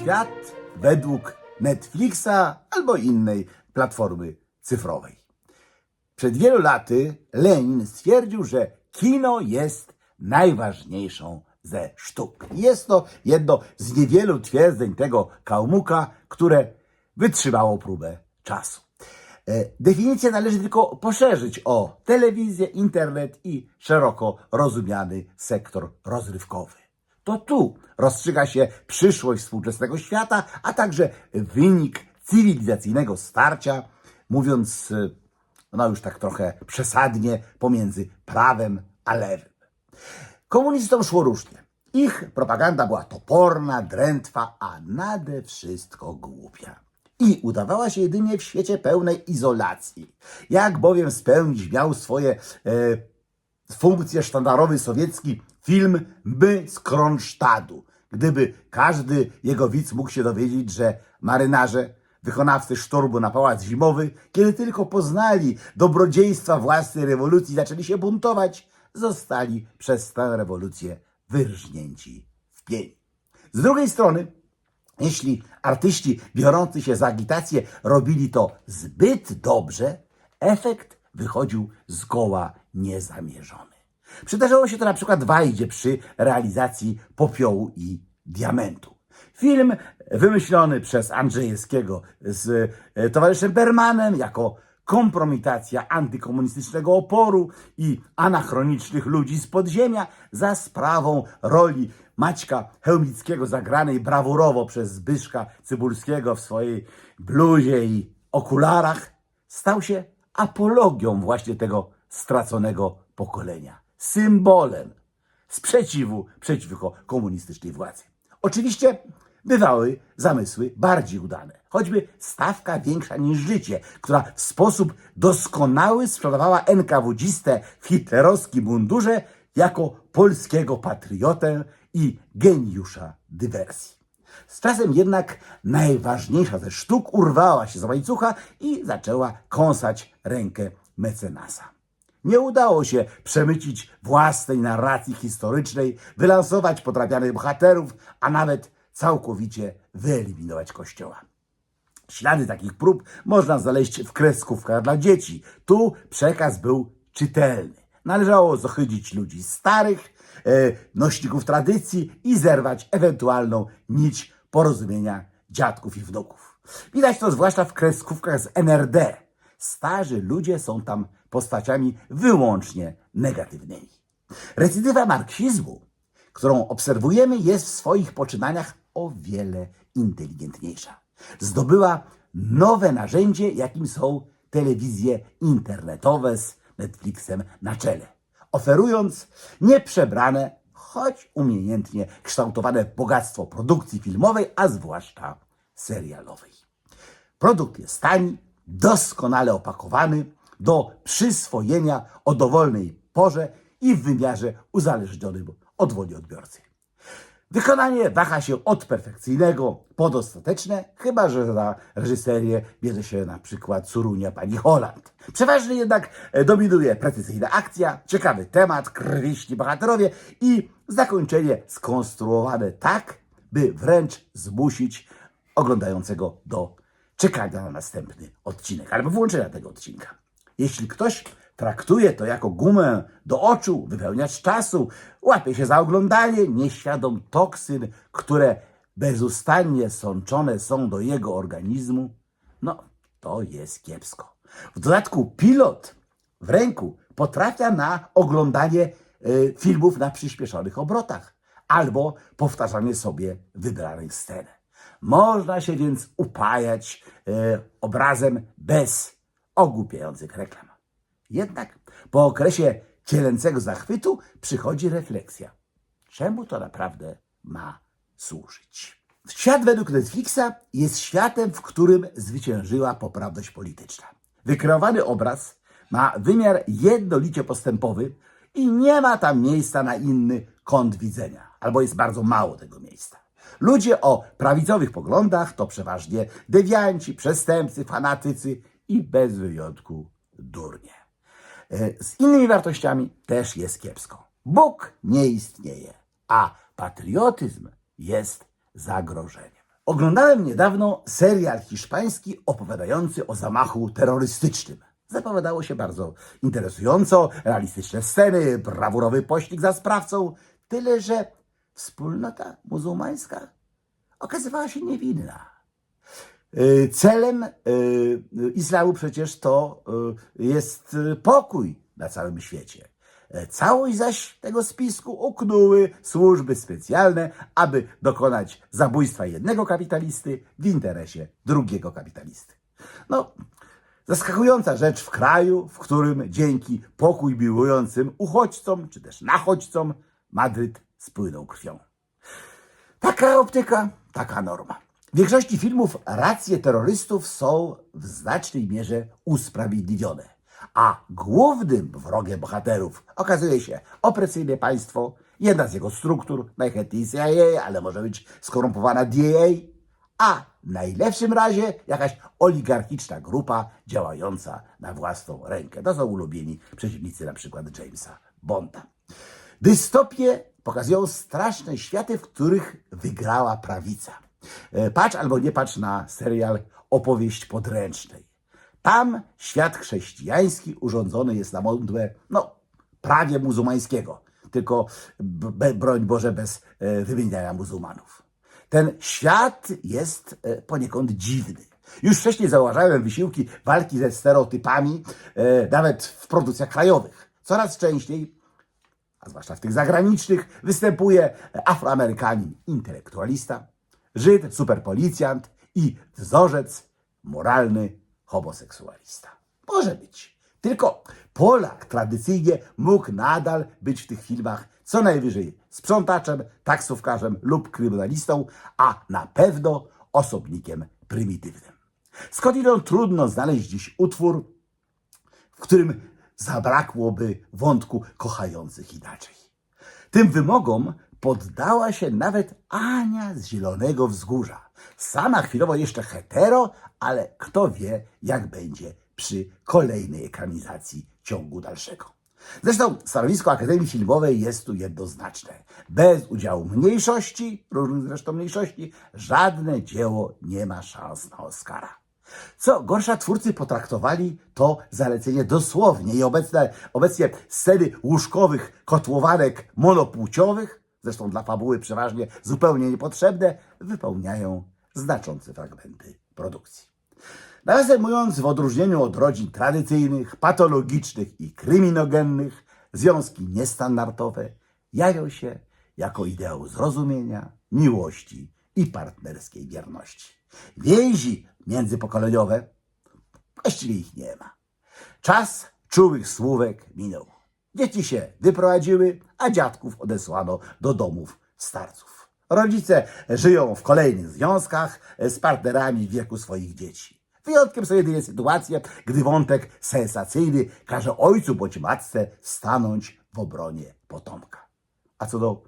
świat według Netflixa albo innej platformy cyfrowej. Przed wielu laty Lenin stwierdził, że kino jest najważniejszą ze sztuk. Jest to jedno z niewielu twierdzeń tego kałmuka, które wytrzymało próbę czasu. E, Definicję należy tylko poszerzyć o telewizję, internet i szeroko rozumiany sektor rozrywkowy. To tu rozstrzyga się przyszłość współczesnego świata, a także wynik cywilizacyjnego starcia, mówiąc e, no już tak trochę przesadnie, pomiędzy prawem a lewym. Komunistom szło różnie. Ich propaganda była toporna, drętwa, a nade wszystko głupia. I udawała się jedynie w świecie pełnej izolacji. Jak bowiem spełnić miał swoje e, funkcje sztandarowy sowiecki film My z Kronsztadu. Gdyby każdy jego widz mógł się dowiedzieć, że marynarze, wykonawcy szturmu na pałac zimowy, kiedy tylko poznali dobrodziejstwa własnej rewolucji, zaczęli się buntować, zostali przez tę rewolucję wyrżnięci w pień. Z drugiej strony, jeśli artyści biorący się za agitację robili to zbyt dobrze, efekt wychodził zgoła niezamierzony. Przydarzyło się to na przykład Wajdzie przy realizacji Popiołu i Diamentu. Film wymyślony przez Andrzejewskiego z e, towarzyszem Bermanem jako kompromitacja antykomunistycznego oporu i anachronicznych ludzi z podziemia za sprawą roli Maćka Chełmickiego zagranej brawurowo przez Zbyszka Cybulskiego w swojej bluzie i okularach stał się apologią właśnie tego straconego pokolenia. Symbolem sprzeciwu przeciwko komunistycznej władzy. Oczywiście bywały zamysły bardziej udane. Choćby stawka większa niż życie, która w sposób doskonały sprzedawała NKWdzistę w hitlerowskim mundurze jako polskiego patriotę i geniusza dywersji. Z czasem jednak najważniejsza ze sztuk urwała się z łańcucha i zaczęła kąsać rękę mecenasa. Nie udało się przemycić własnej narracji historycznej, wylansować potrafianych bohaterów, a nawet całkowicie wyeliminować kościoła. Ślady takich prób można znaleźć w kreskówkach dla dzieci. Tu przekaz był czytelny. Należało zohydzić ludzi starych, e, nośników tradycji i zerwać ewentualną nić porozumienia dziadków i wnuków. Widać to zwłaszcza w kreskówkach z NRD. Starzy ludzie są tam postaciami wyłącznie negatywnymi. Recydywa marksizmu, którą obserwujemy, jest w swoich poczynaniach o wiele inteligentniejsza. Zdobyła nowe narzędzie, jakim są telewizje internetowe z Netflixem na czele, oferując nieprzebrane, choć umiejętnie kształtowane bogactwo produkcji filmowej, a zwłaszcza serialowej. Produkt jest tani, doskonale opakowany, do przyswojenia o dowolnej porze i w wymiarze uzależnionym od woli odbiorcy. Wykonanie waha się od perfekcyjnego po dostateczne, chyba że za reżyserię bierze się na przykład Surunia pani Holland. Przeważnie jednak e, dominuje precyzyjna akcja, ciekawy temat, krwiści bohaterowie i zakończenie skonstruowane tak, by wręcz zmusić oglądającego do czekania na następny odcinek albo włączenia tego odcinka. Jeśli ktoś traktuje to jako gumę do oczu, wypełniacz czasu, łapie się za oglądanie, nieświadom toksyn, które bezustannie sączone są do jego organizmu, no to jest kiepsko. W dodatku pilot w ręku potrafia na oglądanie y, filmów na przyspieszonych obrotach albo powtarzanie sobie wybranych scen. Można się więc upajać y, obrazem bez ogłupiających reklam. Jednak po okresie cielęcego zachwytu przychodzi refleksja. Czemu to naprawdę ma służyć? Świat według Netflixa jest światem, w którym zwyciężyła poprawność polityczna. Wykreowany obraz ma wymiar jednolicie postępowy i nie ma tam miejsca na inny kąt widzenia, albo jest bardzo mało tego miejsca. Ludzie o prawicowych poglądach to przeważnie dewianci, przestępcy, fanatycy i bez wyjątku durnie. E, Z innymi wartościami też jest kiepsko. Bóg nie istnieje, a patriotyzm jest zagrożeniem. Oglądałem niedawno serial hiszpański opowiadający o zamachu terrorystycznym. Zapowiadało się bardzo interesująco, realistyczne sceny, brawurowy pościg za sprawcą, tyle że wspólnota muzułmańska okazywała się niewinna. Y, Celem y, islamu przecież to y, jest pokój na całym świecie. E, Całość zaś tego spisku uknęły służby specjalne, aby dokonać zabójstwa jednego kapitalisty w interesie drugiego kapitalisty. No, zaskakująca rzecz w kraju, w którym dzięki pokój miłującym uchodźcom, czy też nachodźcom, Madryt spłynął krwią. Taka optyka, taka norma. W większości filmów racje terrorystów są w znacznej mierze usprawiedliwione, a głównym wrogiem bohaterów okazuje się opresyjne państwo, jedna z jego struktur, najchętniej CIA, ale może być skorumpowana DA, a w najlepszym razie jakaś oligarchiczna grupa działająca na własną rękę. To są ulubieni przeciwnicy na przykład Jamesa Bonda. Dystopie pokazują straszne światy, w których wygrała prawica. E, Patrz albo nie patrz na serial Opowieść podręcznej. Tam świat chrześcijański urządzony jest na modłę, no, prawie muzułmańskiego, tylko be, broń Boże bez e, wymieniania muzułmanów. Ten świat jest e, poniekąd dziwny. Już wcześniej zauważałem wysiłki walki ze stereotypami, nawet w produkcjach krajowych. Coraz częściej a zwłaszcza w tych zagranicznych, występuje afroamerykanin intelektualista, Żyd, superpolicjant i wzorzec moralny homoseksualista. Może być. Tylko Polak tradycyjnie mógł nadal być w tych filmach co najwyżej sprzątaczem, taksówkarzem lub kryminalistą, a na pewno osobnikiem prymitywnym. Skądinąd trudno znaleźć dziś utwór, w którym zabrakłoby wątku kochających inaczej. Tym wymogom poddała się nawet Ania z Zielonego Wzgórza. Sama chwilowo jeszcze hetero, ale kto wie, jak będzie przy kolejnej ekranizacji ciągu dalszego. Zresztą stanowisko Akademii Filmowej jest tu jednoznaczne. Bez udziału mniejszości, różnych zresztą mniejszości, żadne dzieło nie ma szans na Oscara. Co gorsza, twórcy potraktowali to zalecenie dosłownie i obecne, obecnie sceny łóżkowych kotłowanek monopłciowych, zresztą dla fabuły przeważnie zupełnie niepotrzebne, wypełniają znaczące fragmenty produkcji. Nawiasem mówiąc, w odróżnieniu od rodzin tradycyjnych, patologicznych i kryminogennych, związki niestandardowe jawią się jako ideał zrozumienia, miłości i partnerskiej wierności. Więzi międzypokoleniowe właściwie ich nie ma. Czas czułych słówek minął. Dzieci się wyprowadziły, a dziadków odesłano do domów starców. Rodzice żyją w kolejnych związkach z partnerami w wieku swoich dzieci. Wyjątkiem są jedynie sytuacje, gdy wątek sensacyjny każe ojcu bądź matce stanąć w obronie potomka. A co do,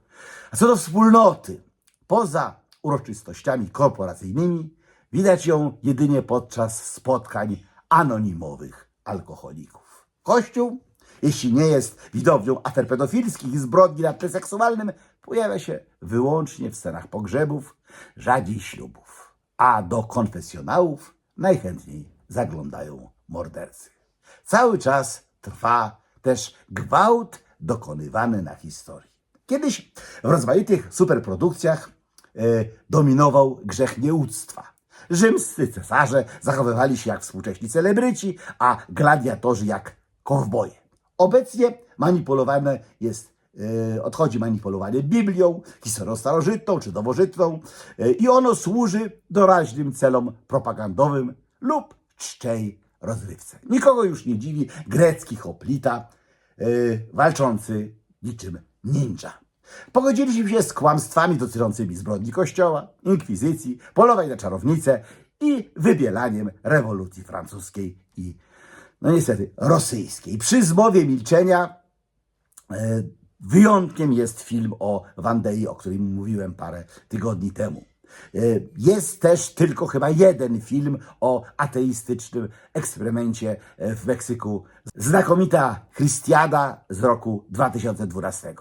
a co do wspólnoty, poza uroczystościami korporacyjnymi, widać ją jedynie podczas spotkań anonimowych alkoholików. Kościół, jeśli nie jest widownią afer pedofilskich i zbrodni na tle seksualnym, pojawia się wyłącznie w scenach pogrzebów, rzadziej ślubów. A do konfesjonałów najchętniej zaglądają mordercy. Cały czas trwa też gwałt dokonywany na historii. Kiedyś w rozmaitych superprodukcjach dominował grzech nieuctwa. Rzymscy cesarze zachowywali się jak współcześni celebryci, a gladiatorzy jak kowboje. Obecnie manipulowane jest, e, odchodzi manipulowanie Biblią, historią starożytną czy nowożytną e, i ono służy doraźnym celom propagandowym lub czczej rozrywce. Nikogo już nie dziwi grecki hoplita e, walczący niczym ninja. Pogodziliśmy się z kłamstwami dotyczącymi zbrodni kościoła, inkwizycji, polowań na czarownice i wybielaniem rewolucji francuskiej i, no niestety, rosyjskiej. Przy zmowie milczenia e, wyjątkiem jest film o Wandei, o którym mówiłem parę tygodni temu. E, Jest też tylko chyba jeden film o ateistycznym eksperymencie e, w Meksyku. Znakomita Christiada z roku 2012.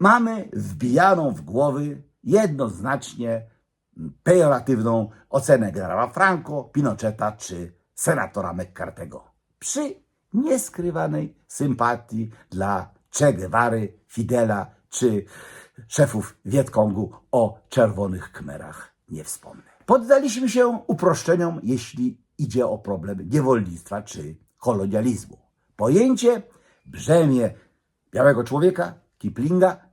Mamy wbijaną w głowy jednoznacznie pejoratywną ocenę generała Franco, Pinocheta czy senatora McCarthy'ego. Przy nieskrywanej sympatii dla Che Guevary, Fidela czy szefów Wietkongu o czerwonych kmerach nie wspomnę. Poddaliśmy się uproszczeniom, jeśli idzie o problem niewolnictwa czy kolonializmu. Pojęcie brzemię białego człowieka, Kiplinga,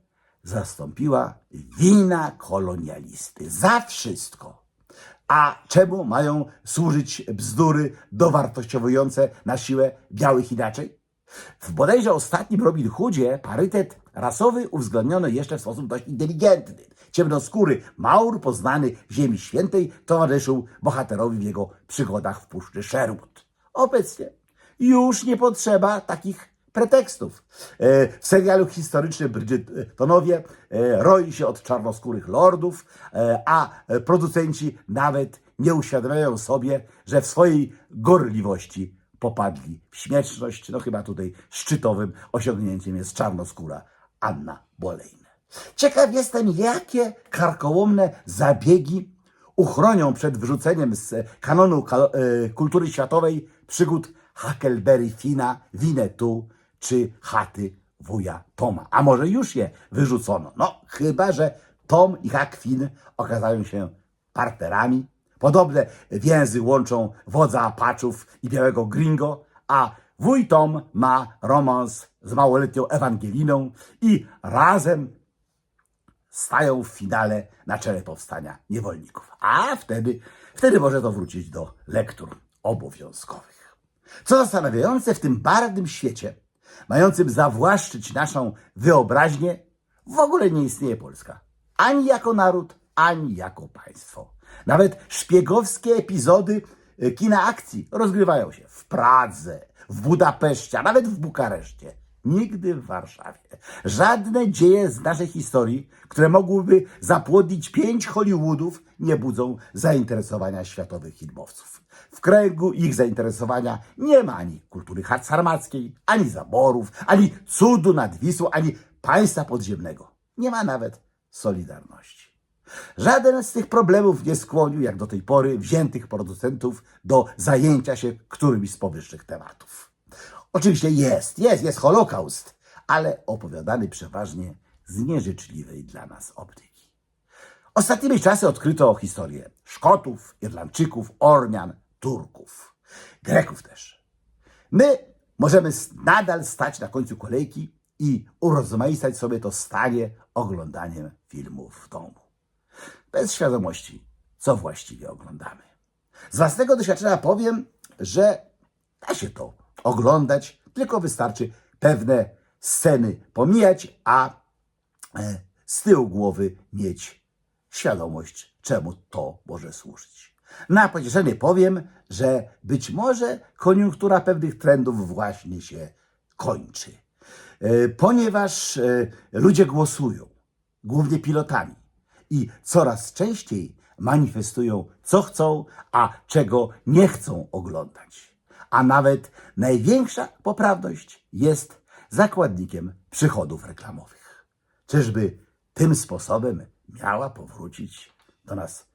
zastąpiła wina kolonialisty za wszystko. A czemu mają służyć bzdury dowartościowujące na siłę białych inaczej? W bodajże ostatnim Robin Hoodzie parytet rasowy uwzględniono jeszcze w sposób dość inteligentny. Ciemnoskóry Maur poznany Ziemi Świętej towarzyszył bohaterowi w jego przygodach w Puszczy Sherwood. Obecnie już nie potrzeba takich pretekstów. E, W serialu historycznym Bridgertonowie e, roi się od czarnoskórych lordów, e, a e, producenci nawet nie uświadamiają sobie, że w swojej gorliwości popadli w śmieszność. No chyba tutaj szczytowym osiągnięciem jest czarnoskóra Anna Boleyn. Ciekaw jestem, jakie karkołomne zabiegi uchronią przed wyrzuceniem z kanonu e, kultury światowej przygód Huckleberry Fina, Winetu czy chaty wuja Toma. A może już je wyrzucono? No, chyba, że Tom i Huck Finn okazają się partnerami. Podobne więzy łączą wodza Apaczów i białego Gringo, a wuj Tom ma romans z małoletnią Ewangeliną i razem stają w finale na czele powstania niewolników. A wtedy, wtedy może to wrócić do lektur obowiązkowych. Co zastanawiające, w tym barwnym świecie, mającym zawłaszczyć naszą wyobraźnię, w ogóle nie istnieje Polska. Ani jako naród, ani jako państwo. Nawet szpiegowskie epizody e, kina akcji rozgrywają się w Pradze, w Budapeszcie, a nawet w Bukareszcie. Nigdy w Warszawie. Żadne dzieje z naszej historii, które mogłyby zapłodnić pięć Hollywoodów, nie budzą zainteresowania światowych hitmowców. W kręgu ich zainteresowania nie ma ani kultury sarmackiej, ani zaborów, ani cudu nad Wisłą, ani państwa podziemnego. Nie ma nawet solidarności. Żaden z tych problemów nie skłonił, jak do tej pory, wziętych producentów do zajęcia się którymś z powyższych tematów. Oczywiście jest, jest, jest Holokaust, ale opowiadany przeważnie z nieżyczliwej dla nas optyki. Ostatnimi czasy odkryto historię Szkotów, Irlandczyków, Ormian, Turków, Greków też. My możemy nadal stać na końcu kolejki i urozmaicać sobie to stanie oglądaniem filmów w domu. Bez świadomości, co właściwie oglądamy. Z własnego doświadczenia powiem, że da się to oglądać, tylko wystarczy pewne sceny pomijać, a e, z tyłu głowy mieć świadomość, czemu to może służyć. Na pocieszenie powiem, że być może koniunktura pewnych trendów właśnie się kończy, E, ponieważ e, ludzie głosują, głównie pilotami, i coraz częściej manifestują, co chcą, a czego nie chcą oglądać. A nawet największa poprawność jest zakładnikiem przychodów reklamowych. Czyżby tym sposobem miała powrócić do nas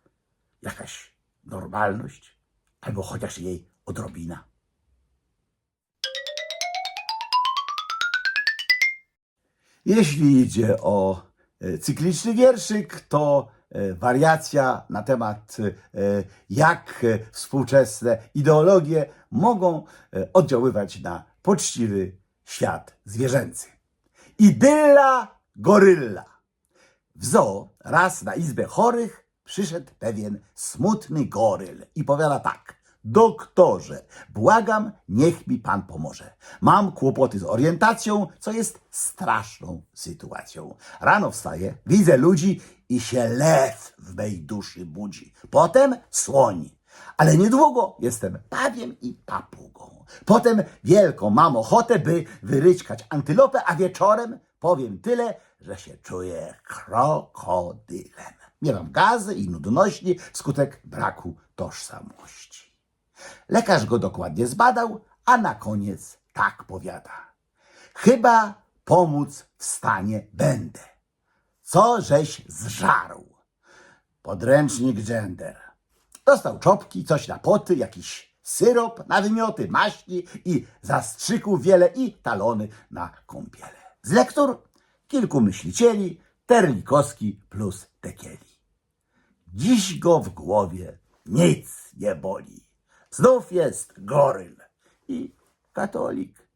jakaś normalność, albo chociaż jej odrobina? Jeśli idzie o e, cykliczny wierszyk, to wariacja na temat, e, jak e, współczesne ideologie mogą e, oddziaływać na poczciwy świat zwierzęcy. Idylla gorylla. W zoo raz na izbę chorych przyszedł pewien smutny goryl i powiada tak. Doktorze, błagam, niech mi pan pomoże. Mam kłopoty z orientacją, co jest straszną sytuacją. Rano wstaję, widzę ludzi i się lew w mej duszy budzi. Potem słoń. Ale niedługo jestem pawiem i papugą. Potem wielką mam ochotę, by wyryćkać antylopę, a wieczorem powiem tyle, że się czuję krokodylem. Miewam gazy i nudności wskutek braku tożsamości. Lekarz go dokładnie zbadał, a na koniec tak powiada. Chyba pomóc w stanie będę. Co żeś zżarł? podręcznik gender. Dostał czopki, coś na poty, jakiś syrop na wymioty, maśli i zastrzyków wiele i talony na kąpiele. Z lektur kilku myślicieli, Terlikowski plus Tekieli. Dziś go w głowie nic nie boli. Znów jest goryl i katolik.